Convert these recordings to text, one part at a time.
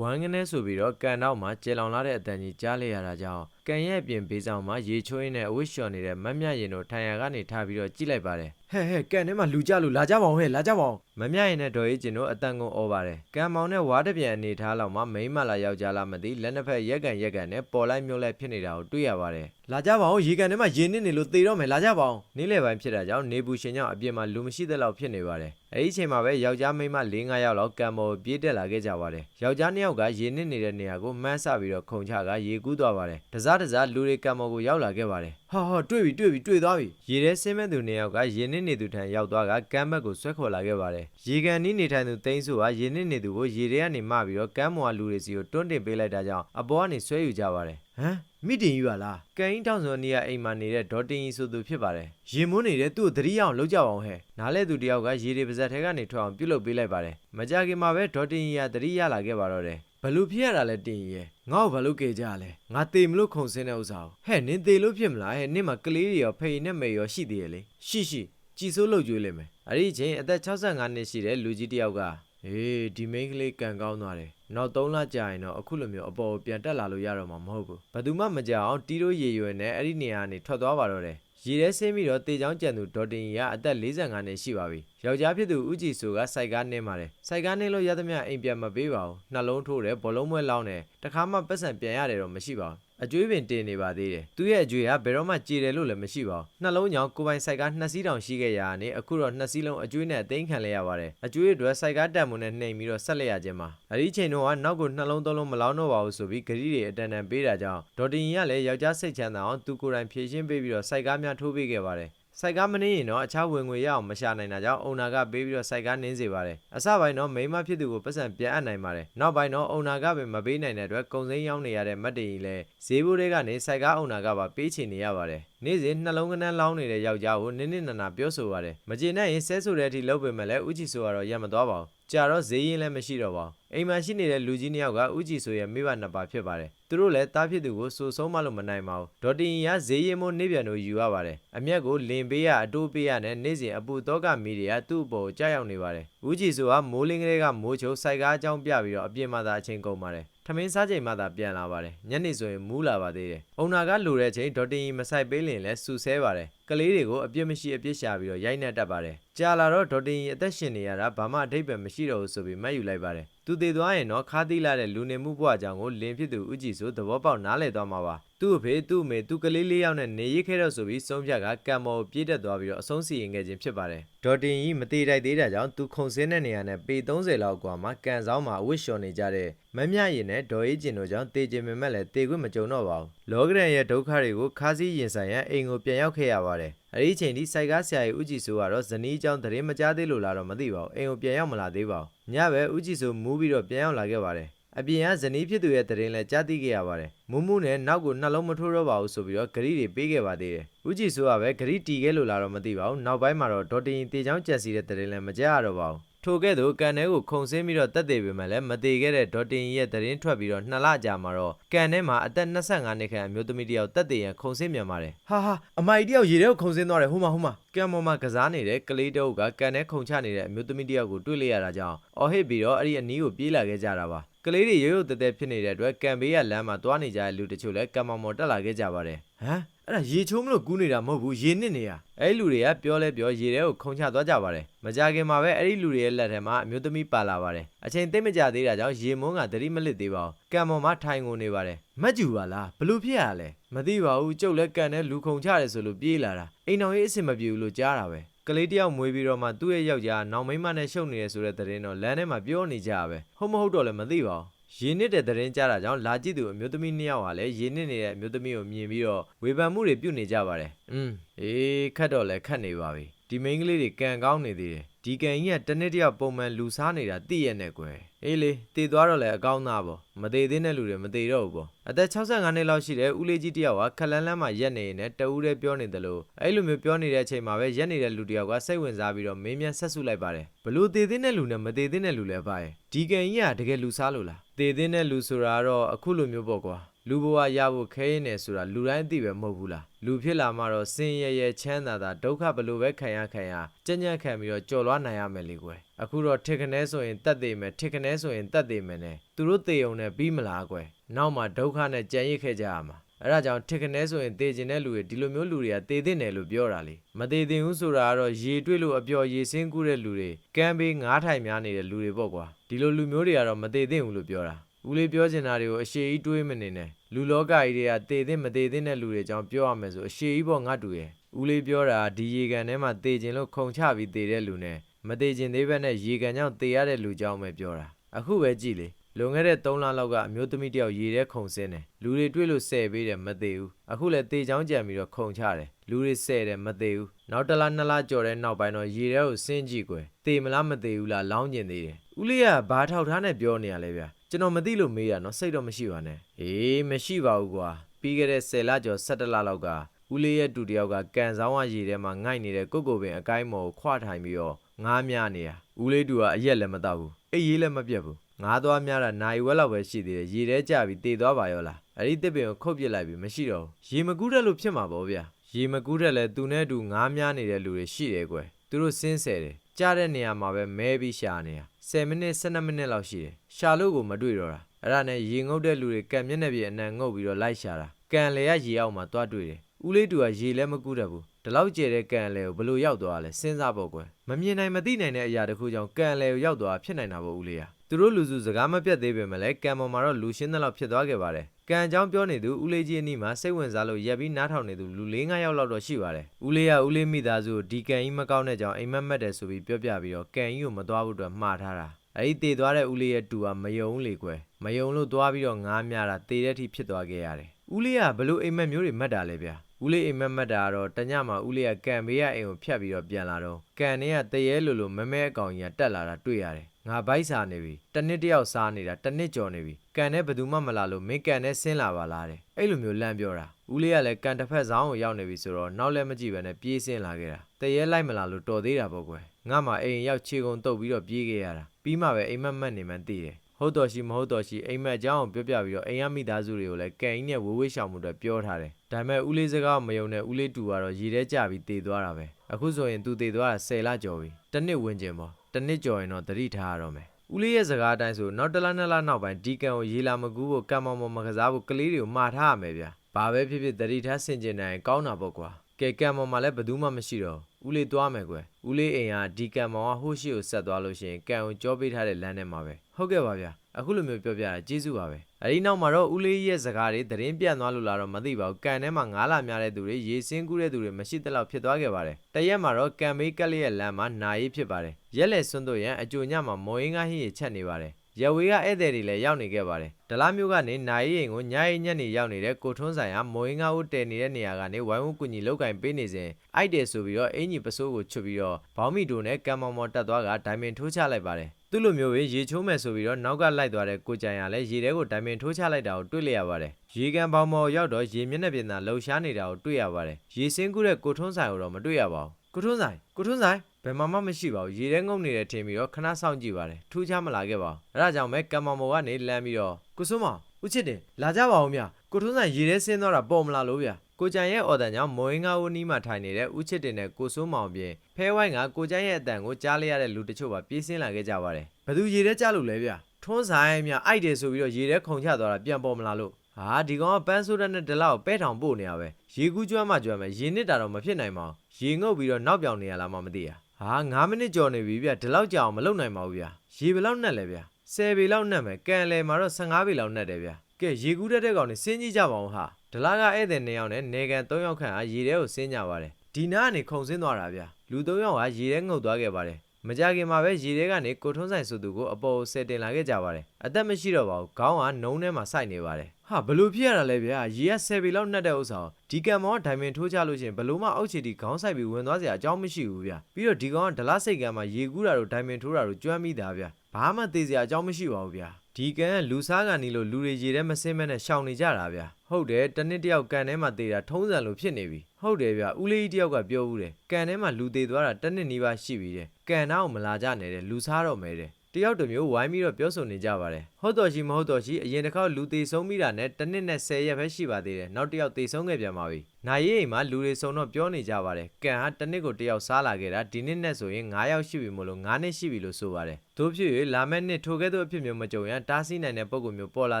ဘွမ်းကနေဆိုပြီးတော့ကန်တော့မှာကျေလောင်လာတဲ့အတန်ကြီးကြားလိုက်ရတာကြောင့် ကန်ရဲ့အပြင်ဘေးဆောင်မှာရေချိုးရင်းနဲ့အဝတ်လျှော်နေတဲ့မတ်မြရင်တို့ထိုင်ရကနေထားပြီးတော့ကြည့်လိုက်ပါတယ်ဟဲ့ဟဲ့ကန်ထဲမှာလူကြလို့လာကြပါအောင်ဟဲ့လာကြပါအောင်မမြရင်နဲ့ဒေါ်ရေးကျင်တို့အတန်ကုန်ဩပါတယ်ကန်မောင်နဲ့ဝါတပြန်အနေထားလောက်မှာမိန်းမလာယောက်ျားလားမသိလက်နှစ်ဖက်ရက်ကန်ရက်ကန်နဲ့ပေါ်လိုက်မျိုးလိုက်ဖြစ်နေတာကိုတွေ့ရပါတယ်လာကြပါအောင်ရေကန်ထဲမှာရေနစ်နေလို့သေတော့မယ်လာကြပါအောင်နေ့လယ်ပိုင်းဖြစ်တာကြောင့်နေပူရှင်ကြောင့်အပြင်မှာလူမရှိတဲ့လောက်ဖြစ်နေပါတယ်အဲ့ဒီအချိန်မှာပဲယောက်ျားမိန်းမ၄၅ယောက်လောက်ကန်မော်ပြေးတက်လာခဲ့ကြပါတယ်ယောက်ျားနှစ်ယောက်ကရေနစ်နေတဲ့နေရာကိုမှန်းဆပြီးတော့ခုံချကရေကူးသွားပါတယ်တစားတစားလူတွေကန်မော်ကိုရောက်လာခဲ့ပါတယ်ဟာဟာတွေ့ပြီတွေ့ပြီတွေ့သွားပြီရေထဲဆင်းမဲ့သူနှစ်ယောက်ကရေနစ်နေသူထံရောက်သွားကကမ်းဘက်ကိုဆွဲခေါ်လာခဲ့ပါတယ်ရေကန်နီးနေထိုင်သူသိန်းစုကရေနစ်နေသူကိုရေထဲကနေမှပြီးတော့ကမ်းမော်ကလူတွေစီကိုတွန်းတင်ပေးလိုက်တာကြောင့်အပေါ်ကနေဆွဲယူကြပါတယ်ဟမ်မိတင်ယူပါလားကန်အင်းထောင်စုံနေရအိမ်မှာနေတဲ့ဒေါ်တင်ကြီးဆိုသူဖြစ်ပါတယ်ရေမွန်းနေတဲ့သူ့ကိုသတိရအောင်လုပ်ကြပါအောင်ဟဲ့နားလဲသူတယောက်ကရေတွေပါဇက်ထဲကနေထွက်အောင်ပြုတ်လုပ်ပေးလိုက်ပါတယ်မကြခင်မှာပဲဒေါ်တင်ကြီးကသတိရလာခဲ့ပါတော့တယ် ဘလို့ဖြစ်ရတာလဲတင်ကြီးရဲ့ငါ့ကိုဘာလို့ကြဲကြလဲငါတေမလို့ခုံစင်းတဲ့ဥစ္စာကိုဟဲ့နင်တေလို့ဖြစ်မလားဟဲ့နင်မှာကလေးတွေရောဖေနဲ့မေရောရှိသေးရဲ့လေရှိရှိကြည်စိုးလုပ်ကြွေးလိမ့်မယ်အဲ့ဒီအချိန်အသက်65နှစ်ရှိတဲ့လူကြီးတယောက်ကအေးဒီမိန်းကလေးကန်ကောင်းသွားတယ်နောက်3လကြာရင်တော့အခုလိုမျိုးအပေါ်ကိုပြန်တက်လာလို့ရတော့မှာမဟုတ်ဘူးဘယ်သူမှမကြောက်အောင်တီးတို့ရေရွယ်နဲ့အဲ့ဒီနေရာကနေထွက်သွားပါတော့တယ် ရေထဲဆင်းပြီးတော့တေချောင်းကြံသူဒေါ်တင်ကြီးကအသက်45နှစ်ရှိပါပြီယောက်ျားဖြစ်သူဦးကြည်ဆိုကစိုက်ကားနင်းပါတယ်စိုက်ကားနင်းလို့ရသမျှအိမ်ပြန်မပေးပါဘူးနှလုံးထိုးတယ်ဘောလုံးမွဲလောင်းတယ်တခါမှပတ်စံပြန်ရတယ်တော့မရှိပါဘူး အကျွေးပင်တင်နေပါသေးတယ်သူရဲ့အကျွေးကဘယ်တော့မှကြေတယ်လို့လည်းမရှိပါဘူးနှလုံးကြောင့်ကိုပိုင်စိုက်ကားနှစ်စီးတောင်ရှိခဲ့ရတာနဲ့အခုတော့နှစ်စီးလုံးအကျွေးနဲ့အသိမ်းခံလိုက်ရပါတယ်အကျွေးအတွက်စိုက်ကားတက်မှုနဲ့နှိမ်ပြီးတော့ဆက်လက်ရခြင်းပါအဲ့ဒီချိန်တော့ကနောက်ကိုနှလုံးသုံးလုံးမလောင်းတော့ပါဘူးဆိုပြီးဂရီတွေအတန်တန်ပေးတာကြောင့်ဒေါ်တင်ကြီးကလည်းယောက်ျားစိတ်ချမ်းသာအောင်သူကိုယ်တိုင်ဖြည့်ရှင်းပေးပြီးတော့စိုက်ကားများထိုးပေးခဲ့ပါတယ် စိုက်ကားမနှင်းရင်တော့အခြားဝင်ငွေရအောင်မရှာနိုင်တာကြောင့်အုံနာကပေးပြီးတော့စိုက်ကားနင်းစေပါတယ်အစပိုင်းတော့မိန်းမဖြစ်သူကိုပတ်စံပြန်အပ်နိုင်ပါတယ်နောက်ပိုင်းတော့အုံနာကပဲမပေးနိုင်တဲ့အတွက်ကုံစိမ်းရောင်းနေရတဲ့မတ်တင်ကြီးလည်းဈေးဘိုးတွေကနေစိုက်ကားအုံနာကပါပေးချင်နေရပါတယ်နေ့စဉ်နှလုံးကနန်းလောင်းနေတဲ့ယောက်ျားကိုနင်းနင်းနာနာပြောဆိုပါတယ်မကျေနပ်ရင်ဆဲဆိုတဲ့အထိလုပ်ပေမဲ့လည်းဥချီဆိုကတော့ရံမသွားပါဘူးကြာတော့ဈေးရင်လည်းမရှိတော့ပါဘူးအိမ်မှာရှိနေတဲ့လူကြီးနှစ်ယောက်ကဥကြည်ဆိုရဲ့မိဘနှစ်ပါးဖြစ်ပါတယ်သူတို့လည်းတားဖြစ်သူကိုစိုးဆုံးမလို့မနိုင်ပါဘူးဒေါ်တင်ကြီးကဈေးရင်မိုးနေပြန်တို့ယူရပါတယ်အမျက်ကိုလင်ပေးရအတိုးပေးရနဲ့နေ့စဉ်အပူတော့ကမီတွေကသူ့အပေါ်ကိုကြားရောက်နေပါတယ်ဥကြည်ဆိုကမိုးလင်းကလေးကမိုးချိုစိုက်ကားအကြောင်းပြပြီးတော့အပြင်မှာသာအချိန်ကုန်ပါတယ်ထမင်းစားချိန်မှသာပြန်လာပါတယ်ညနေဆိုရင်မူးလာပါသေးတယ်အုံနာကလိုတဲ့အချိန်ဒေါ်တင်ကြီးမဆိုင်ပေးလင်လဲစူဆဲပါတယ်ကလေးတွေကိုအပြစ်မရှိအပြစ်ရှာပြီးတော့ရိုက်နှက်တတ်ပါတယ်ကြာလာတော့ဒေါ်တင်ကြီးအသက်ရှင်နေရတာဘာမှအထိပ္ပယ်မရှိတော့ဘူးဆိုပြီးမှတ်ယူလိုက်ပါတယ်သူတည်သွားရင်တော့ခါးသီးလာတဲ့လူနေမှုဘဝအကြောင်းကိုလင်ဖြစ်သူဥကြည်ဆိုသဘောပေါက်နားလည်သွားမှာပါ သူ့အဖေသူ့အမေသူ့ကလေးလေးယောက်နဲ့နေရခဲ့တော့ဆိုပြီးဆုံးဖြတ်ကကံမော်ကိုပြေးတက်သွားပြီးတော့အဆုံးစီရင်ခဲ့ခြင်းဖြစ်ပါတယ်ဒေါ်တင်ကြီးမသေးတိုက်သေးတာကြောင့်သူခုံစင်းတဲ့နေရာနဲ့ပေ30လောက်ကွာမှာကန်ဆောင်မှာအဝတ်လျှော်နေကြတဲ့မမြရင်နဲ့ဒေါ်အေးကျင်တို့ကြောင့်တေကျင်ပေမဲ့လည်းတေခွင့်မကြုံတော့ပါဘူးလောကရန်ရဲ့ဒုက္ခတွေကိုခါးစည်းရင်ဆိုင်ရန်အိမ်ကိုပြန်ရောက်ခဲ့ရပါတယ်အဲ့ဒီအချိန်ထိစိုက်ကားဆရာကြီးဦးကြည်စိုးကတော့ဇနီးကြောင့်သတင်းမကြားသေးလို့လားတော့မသိပါဘူးအိမ်ကိုပြန်ရောက်မလာသေးပါဘူးညပဲဦးကြည်စိုးမူးပြီးတော့ပြန်ရောက်လာခဲ့ပါတယ် အပြင်ကဇနီးဖြစ်သူရဲ့သတင်းလည်းကြားသိခဲ့ရပါတယ်မူးမူးနဲ့နောက်ကိုနှလုံးမထိုးတော့ပါဘူးဆိုပြီးတော့ဂရီတွေပေးခဲ့ပါသေးတယ်ဦးကြည်စိုးကပဲဂရီတီခဲ့လို့လားတော့မသိပါဘူးနောက်ပိုင်းမှာတော့ဒေါ်တင်ရင်တေချောင်းကြက်စီတဲ့သတင်းလည်းမကြားရတော့ပါဘူးထိုကဲ့သို့ကန်ထဲကိုခုံဆင်းပြီးတော့တက်သေးပေမဲ့လည်းမသေးခဲ့တဲ့ဒေါ်တင်ရဲ့သတင်းထွက်ပြီးတော့နှစ်လကြာမှာတော့ကန်ထဲမှာအသက်25နှစ်ခန့်အမျိုးသမီးတစ်ယောက်တက်သေးရန်ခုံဆင်းမြန်ပါတယ်ဟာဟာအမိုက်တယောက်ရေထဲကိုခုံဆင်းသွားတယ်ဟိုမှာဟိုမှာကန်ပေါ်မှာကစားနေတဲ့ကလေးတအုပ်ကကန်ထဲခုံချနေတဲ့အမျိုးသမီးတစ်ယောက်ကိုတွေ့လိုက်ရတာကြောင့်အော်ဟစ်ပြီးတော့အဲ့ဒီအနီးကိုပြေးလာခဲ့ကြတာပါ ကလေးတွေရိုးရိုးတဲတဲဖြစ်နေတဲ့အတွက်ကံဘေးကလမ်းမှာတွားနေကြတဲ့လူတချို့လည်းကံမောင်မော်တက်လာခဲ့ကြပါတယ်ဟမ်အဲ့ဒါရေချိုးမလို့ကူးနေတာမဟုတ်ဘူးရေနစ်နေရအဲ့ဒီလူတွေကပြောလဲပြောရေထဲကိုခုံချသွားကြပါတယ်မကြခင်မှာပဲအဲ့ဒီလူတွေရဲ့လက်ထဲမှာအမျိုးသမီးပါလာပါတယ်အချိန်သိမ့်မကြသေးတာကြောင့်ရေမုန်းကသတိမလစ်သေးပါဘူးကံမောင်မှာထိုင်ကုန်နေပါတယ်မက်ကျူပါလားဘလို့ဖြစ်ရလဲမသိပါဘူးကျုပ်လည်းကန်နဲ့လူခုံချတယ်ဆိုလို့ပြေးလာတာအိမ်တော်ရေးအဆင်မပြေဘူးလို့ကြားတာပဲ ကလေးတယောက်မွေးပြီးတော့မှသူ့ရဲ့ယောက်ျားနောင်မိန်းမနဲ့ရှုပ်နေရဆိုတဲ့သတင်းတော့လမ်းထဲမှာပြောနေကြရပဲဟုတ်မဟုတ်တော့လည်းမသိပါဘူးရေနစ်တဲ့သတင်းကြားတာကြောင့်လာကြည့်သူအမျိုးသမီးနှစ်ယောက်ဟာလည်းရေနစ်နေတဲ့အမျိုးသမီးကိုမြင်ပြီးတော့ဝေဖန်မှုတွေပြုနေကြပါတယ်။อืมအေးခတ်တော့လည်းခတ်နေပါပြီ။ဒီမိန်းကလေးတွေကံကောင်းနေသေးတယ်။ ဒီကံကြီးကတစ်နေ့တယောက်ပုံမှန်လူစားနေတာသိရနဲ့ကွယ်။အေးလေတည်သွားတော့လည်းအကောင်းသားပေါ့။မသေးသေးတဲ့လူတွေမသေးတော့ဘူးပေါ့။အသက်65နှစ်လောက်ရှိတဲ့ဦးလေးကြီးတယောက်ကခက်လန်းလန်းမှရက်နေနေတဦးတည်းပြောနေတယ်လို့အဲ့လိုမျိုးပြောနေတဲ့အချိန်မှာပဲရက်နေတဲ့လူတယောက်ကစိတ်ဝင်စားပြီးတော့မင်းမြန်ဆက်ဆုလိုက်ပါတယ်။ဘလို့တည်သေးတဲ့လူနဲ့မတည်သေးတဲ့လူလဲပါရဲ့။ဒီကံကြီးကတကယ်လူစားလို့လား။တည်သေးတဲ့လူဆိုတာကတော့အခုလိုမျိုးပေါ့ကွာ။ လူဘဝရဖို့ခဲရင်နေဆိုတာလူတိုင်းအသိပဲမဟုတ်ဘူးလားလူဖြစ်လာမှတော့စင်ရရချမ်းသာတာဒုက္ခဘလို့ပဲခံရခံရကြက်ညက်ခံပြီးတော့ကြော်လွားနိုင်ရမယ်လေကွယ်အခုတော့ထစ်ခနဲဆိုရင်တက်သေးမယ်ထစ်ခနဲဆိုရင်တက်သေးမယ်နဲ့သူတို့တေုံနဲ့ပြီးမလားကွယ်နောက်မှဒုက္ခနဲ့ကြံရစ်ခဲ့ကြရမှာအဲ့ဒါကြောင့်ထစ်ခနဲဆိုရင်တေကျင်တဲ့လူတွေဒီလိုမျိုးလူတွေကတေသင့်တယ်လို့ပြောတာလေမတေသင့်ဘူးဆိုတာကတော့ရေတွက်လို့အပျော်ရေစင်းကူးတဲ့လူတွေကမ်းဘေးငားထိုင်များနေတဲ့လူတွေပေါ့ကွာဒီလိုလူမျိုးတွေကတော့မတေသင့်ဘူးလို့ပြောတာဦးလေးပြောချင်တာတွေကိုအရှိကြီးတွေးမနေနဲ့ လူလောကကြီးတွေကတေသင့်မတေသင့်တဲ့လူတွေအကြောင်းပြောရမယ်ဆိုအရှိကြီးပေါ့ငါတူရဲ့ဦးလေးပြောတာဒီရေကန်ထဲမှာတေကျင်လို့ခုံချပြီးတေတဲ့လူနဲ့မတေကျင်သေးဘဲနဲ့ရေကန်ကြောင့်တေရတဲ့လူကြောင်းပဲပြောတာအခုပဲကြည့်လေလွန်ခဲ့တဲ့3လလောက်ကအမျိုးသမီးတယောက်ရေထဲခုံဆင်းတယ်လူတွေတွေ့လို့ဆဲပေးတယ်မသေးဘူးအခုလည်းတေချောင်းကြံပြီးတော့ခုံချတယ်လူတွေဆဲတယ်မသေးဘူးနောက်တစ်လားနှစ်လားကြော်တဲ့နောက်ပိုင်းတော့ရေထဲကိုဆင်းကြည့်ကွယ်တေမလားမသေးဘူးလားလောင်းကျင်သေးတယ်ဦးလေးကဘာထောက်ထားနဲ့ပြောနေရလဲဗျာ ကျွန်တော်မသိလို့မေးတာနော်စိတ်တော့မရှိပါနဲ့အေးမရှိပါဘူးကွာပြီးခဲ့တဲ့10လကျော်17လလောက်ကဦးလေးရဲ့တူတယောက်ကကန်ဆောင်ဝရေထဲမှာငိုက်နေတဲ့ကုတ်ကိုပင်အကိုင်းမော်ကိုခွာထိုင်ပြီးတော့ငားများနေတာဦးလေးတူကအရက်လည်းမတော့ဘူးအိပ်ရေးလည်းမပြတ်ဘူးငားသွားများတာနိုင်ဝက်လောက်ပဲရှိသေးတယ်ရေထဲကျပြီးတေသွားပါရောလားအဲ့ဒီတစ်ပင်ကိုခုတ်ပစ်လိုက်ပြီးမရှိတော့ဘူးရေမကူးတဲ့လို့ဖြစ်မှာပေါ့ဗျာရေမကူးတဲ့လဲသူနဲ့အတူငားများနေတဲ့လူတွေရှိတယ်ကွယ် သူတို့စင်းဆယ်တယ်ကြားတဲ့နေရာမှာပဲမဲပြီးရှာနေတာ10မိနစ်12မိနစ်လောက်ရှိတယ်ရှာလို့ကိုမတွေ့တော့တာအဲ့ဒါနဲ့ရေငုပ်တဲ့လူတွေကံမျက်နှာပြင်အနံငုပ်ပြီးတော့လိုက်ရှာတာကံလေရရေအောက်မှာသွားတွေ့တယ်ဦးလေးတူကရေလည်းမကူးတတ်ဘူးဒီလောက်ကျဲတဲ့ကံလေကိုဘလို့ရောက်သွားလဲစဉ်းစားဖို့ကွယ်မမြင်နိုင်မသိနိုင်တဲ့အရာတစ်ခုကြောင့်ကံလေကိုရောက်သွားဖြစ်နိုင်တာပေါ့ဦးလေးက သူတို့လူစုစကားမပြတ်သေးပေမဲ့လည်းကံပေါ်မှာတော့လူရှင်းတဲ့လောက်ဖြစ်သွားခဲ့ပါတယ်။ကံအကြောင်းပြောနေသူဦးလေးကြီးအနီးမှာစိတ်ဝင်စားလို့ရက်ပြီးနားထောင်နေသူလူ၄၅ယောက်လောက်တော့ရှိပါတယ်။ဦးလေးကဦးလေးမိသားစုကိုဒီကံကြီးမကောင်းတဲ့ကြောင့်အိမ်မက်မက်တယ်ဆိုပြီးပြောပြပြီးတော့ကံကြီးကိုမသွားဘူးအတွက်မှားထားတာ။အဲဒီတည်သွားတဲ့ဦးလေးရဲ့တူကမယုံလေကွယ်။မယုံလို့သွားပြီးတော့ငားများတာတည်တဲ့အထိဖြစ်သွားခဲ့ရတယ်။ဦးလေးကဘလို့အိမ်မက်မျိုးတွေမက်တာလဲဗျာ။ဦးလေးအိမ်မက်မက်တာကတော့တညမှာဦးလေးကကံဘေးကအိမ်ကိုဖြတ်ပြီးတော့ပြန်လာတော့ကံနဲ့ကတရေလိုလိုမမဲအကောင်ကြီးကတက်လာတာတွေ့ရတယ် ငါဘိုက်စားနေပြီတစ်နှစ်တယောက်စားနေတာတစ်နှစ်ကျော်နေပြီကံနဲ့ဘယ်သူမှမလာလို့မင်းကံနဲ့ဆင်းလာပါလားတဲ့အဲ့လိုမျိုးလန့်ပြောတာဦးလေးကလည်းကံတစ်ဖက်ဆောင်ကိုရောက်နေပြီဆိုတော့နောက်လည်းမကြည့်ပဲနဲ့ပြေးဆင်းလာခဲ့တာတရေလိုက်မလာလို့တော်သေးတာပေါ့ကွယ်ငါမှအိမ်ရောက်ခြေကုံတုပ်ပြီးတော့ပြေးခဲ့ရတာပြီးမှပဲအိမ်မက်မက်နေမှန်းသိတယ် ဟုတ်တော်ရှိမဟုတ်တော်ရှိအိမ်မက်အကြောင်းကိုပြောပြပြီးတော့အိမ်ရမိသားစုတွေကိုလည်းကံကြီးနဲ့ဝေဝေးရှောင်မှုအတွက်ပြောထားတယ်။ဒါပေမဲ့ဦးလေးစကားကိုမယုံတဲ့ဦးလေးတူကတော့ရေထဲကျပြီးတည်သွားတာပဲ။အခုဆိုရင်သူတည်သွားတာ10လကျော်ပြီ။တစ်နှစ်ဝင်ကျင်ပေါ့။တစ်နှစ်ကျော်ရင်တော့တတိထားရတော့မယ်။ဦးလေးရဲ့စကားအတိုင်းဆိုနောက်တစ်လနှစ်လနောက်ပိုင်းဒီကံကိုရေလာမကူးဖို့ကံမောင်မောင်မကစားဖို့ကလေးတွေကိုမှားထားရမယ်ဗျာ။ဘာပဲဖြစ်ဖြစ်တတိထားဆင်ကျင်နိုင်ရင်ကောင်းတာပေါ့ကွာ။ကဲကံမောင်မှာလည်းဘယ်သူမှမရှိတော့ဘူး ဦးလေးသွားမယ်ကွယ်ဦးလေးအိမ်ကဒီကံမောင်ကဟိုးရှိကိုဆက်သွားလို့ရှိရင်ကံကိုကြောပေးထားတဲ့လမ်းထဲမှာပဲဟုတ်ကဲ့ပါဗျာအခုလိုမျိုးပြောပြတာကျေးဇူးပါပဲအဲဒီနောက်မှာတော့ဦးလေးရဲ့စကားတွေသတင်းပြန့်သွားလို့လာတော့မသိပါဘူးကံထဲမှာငားလာများတဲ့သူတွေရေစင်းကူးတဲ့သူတွေမရှိတဲ့လောက်ဖြစ်သွားခဲ့ပါတယ်တရက်မှာတော့ကံမေးကက်လေးရဲ့လမ်းမှာနာရေးဖြစ်ပါတယ်ရက်လက်စွန်းတို့ရန်အကြိုညမှာမော်ရင်းကားဟင်းရချက်နေပါတယ် ရဝေကဧည့်သည်တွေလည်းရောက်နေခဲ့ပါတယ်။ဒလားမျိုးကနေနိုင်ရင်ကိုညရင်ညက်နေရောက်နေတဲ့ကိုထွန်းဆိုင်ဟာမိုးရင်းကားဦးတည်နေတဲ့နေရာကနေဝိုင်းဝန်းကူညီလောက်ကင်ပေးနေစဉ်အိုက်တယ်ဆိုပြီးတော့အင်ကြီးပစိုးကိုချွတ်ပြီးတော့ဘောင်းမီတိုနဲ့ကံမောင်မော်တက်သွားကဒိုင်မင်ထိုးချလိုက်ပါတယ်။သူ့လိုမျိုးပဲရေချိုးမယ်ဆိုပြီးတော့နောက်ကလိုက်သွားတဲ့ကိုကြံရလည်းရေထဲကိုဒိုင်မင်ထိုးချလိုက်တာကိုတွေ့လိုက်ရပါတယ်။ရေကန်ပေါင်မော်ရောက်တော့ရေမျက်နှာပြင်သာလှုပ်ရှားနေတာကိုတွေ့ရပါတယ်။ရေစင်းကူးတဲ့ကိုထွန်းဆိုင်ကိုတော့မတွေ့ရပါဘူး။ကိုထွန်းဆိုင်ကိုထွန်းဆိုင် ဘယ်မှမှမရှိပါဘူးရေထဲငုံနေတယ်ထင်ပြီးတော့ခဏစောင့်ကြည့်ပါတယ်ထူးခြားမလာခဲ့ပါဘူးအဲဒါကြောင့်ပဲကံမောင်မော်ကနေလမ်းပြီးတော့ကိုစိုးမောင်ဦးချစ်တင်လာကြပါဦးမြကိုထွန်းဆိုင်ရေထဲဆင်းသွားတာပေါ်မလာလို့ဗျကိုကြံရဲ့အော်တန်ကြောင့်မိုးရင်းကားဦးနီးမှထိုင်နေတဲ့ဦးချစ်တင်နဲ့ကိုစိုးမောင်ပြင်ဖဲဝိုင်းကကိုကြံရဲ့အတန်ကိုကြားလိုက်ရတဲ့လူတချို့ပါပြေးဆင်းလာခဲ့ကြပါတယ်ဘသူရေထဲကြလို့လဲဗျထွန်းဆိုင်မြအိုက်တယ်ဆိုပြီးတော့ရေထဲခုန်ချသွားတာပြန်ပေါ်မလာလို့ဟာဒီကောင်ကပန်းဆိုးတဲ့နဲ့ဒလောက်ပဲထောင်ပို့နေရပဲရေကူးကျွမ်းမှကျွမ်းမယ်ရေနစ်တာတော့မဖြစ်နိုင်ပါဘူးရေငုပ်ပြီးတော့နောက်ပြောင်နေရလားမှမသိရ ဟာ9မိနစ်ကျော်နေပြီဗျဒီလောက်ကြာအောင်မလုပ်နိုင်ပါဘူးဗျရေဘယ်လောက်နဲ့လဲဗျ10ပေလောက်နဲ့မယ်ကန်လဲမှာတော့15ပေလောက်နဲ့တယ်ဗျကဲရေကူးတက်တဲ့ကောင်နေစင်းကြီးကြပါအောင်ဟာဒလာကဧည့်သည်2ယောက်နဲ့နေကန်3ယောက်ခန့်ဟာရေထဲကိုဆင်းကြပါတယ်ဒီနားကနေခုံဆင်းသွားတာဗျလူ3ယောက်ကရေထဲငုပ်သွားခဲ့ပါတယ် မကြခင်မှာပဲရေထဲကနေကိုထွန်းဆိုင်ဆိုသူကိုအပေါ်ကိုဆယ်တင်လာခဲ့ကြပါတယ်အသက်မရှိတော့ပါဘူးခေါင်းကနုံထဲမှာစိုက်နေပါတယ်ဟာဘလို့ဖြစ်ရတာလဲဗျာရေက10ပေလောက်နှက်တဲ့ဥစ္စာကိုဒီကံမောဒိုင်မင်ထိုးချလို့ရှရင်ဘလို့မှအောက်ခြေတီခေါင်းဆိုင်ပြီးဝင်သွားစရာအကြောင်းမရှိဘူးဗျာပြီးတော့ဒီကောင်ကဒလစိတ်ကံမှာရေကူးတာတို့ဒိုင်မင်ထိုးတာတို့ကျွမ်းမိတာဗျာဘာမှသေးစရာအကြောင်းမရှိပါဘူးဗျာဒီကံကလူစားကန်နီလို့လူတွေရေထဲမစင်းမဲနဲ့ရှောင်နေကြတာဗျာ ဟုတ်တယ်တနစ်တယောက်ကန်ထဲမှာသေးတာထုံးစံလိုဖြစ်နေပြီဟုတ်တယ်ဗျာဦးလေးကြီးတယောက်ကပြောဘူးတယ်ကန်ထဲမှာလူသေးသွားတာတနစ်နီးပါးရှိပြီတဲ့ကန်နာကိုမလာကြနဲ့တဲ့လူစားတော့မယ်တဲ့တ ယောက်တစ်မျိုးဝိုင်းပြီးတော့ပြောဆိုနေကြပါတယ်ဟုတ်တော်ရှိမဟုတ်တော်ရှိအရင်တစ်ခေါက်လူသေးဆုံးမိတာနဲ့တစ်နှစ်နဲ့10ရက်ပဲရှိပါသေးတယ်နောက်တစ်ယောက်သေဆုံးခဲ့ပြန်ပါပြီနိုင်ရေးအိမ်မှာလူတွေစုံတော့ပြောနေကြပါတယ်ကန်ဟာတစ်နှစ်ကိုတစ်ယောက်စားလာခဲ့တာဒီနှစ်နဲ့ဆိုရင်9ယောက်ရှိပြီမို့လို့9နှစ်ရှိပြီလို့ဆိုပါတယ်တို့ဖြစ်၍လာမယ့်နှစ်ထိုကဲ့သို့အဖြစ်မျိုးမကြုံရန်တားဆီးနိုင်တဲ့ပုံကူမျိုးပေါ်လာ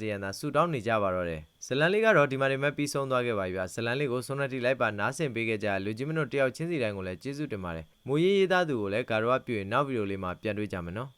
စေရန်သာဆူတောင်းနေကြပါတော့တယ်ဇလန်လေးကတော့ဒီမှာနေမဲ့ပြီးဆုံးသွားခဲ့ပါပြီဗျာဇလန်လေးကိုဆွန်နတီလိုက်ပါနားဆင်ပေးခဲ့ကြတဲ့လူကြီးမတို့တယောက်ချင်းစီတိုင်းကိုလည်းကျေးဇူးတင်ပါတယ်မူရေးရေးသားသူကိုလည်းဂါရဝပြုရင်နောက်ဗီဒီယိုလေးမှာပြန်တွေ့ကြမယ်နော်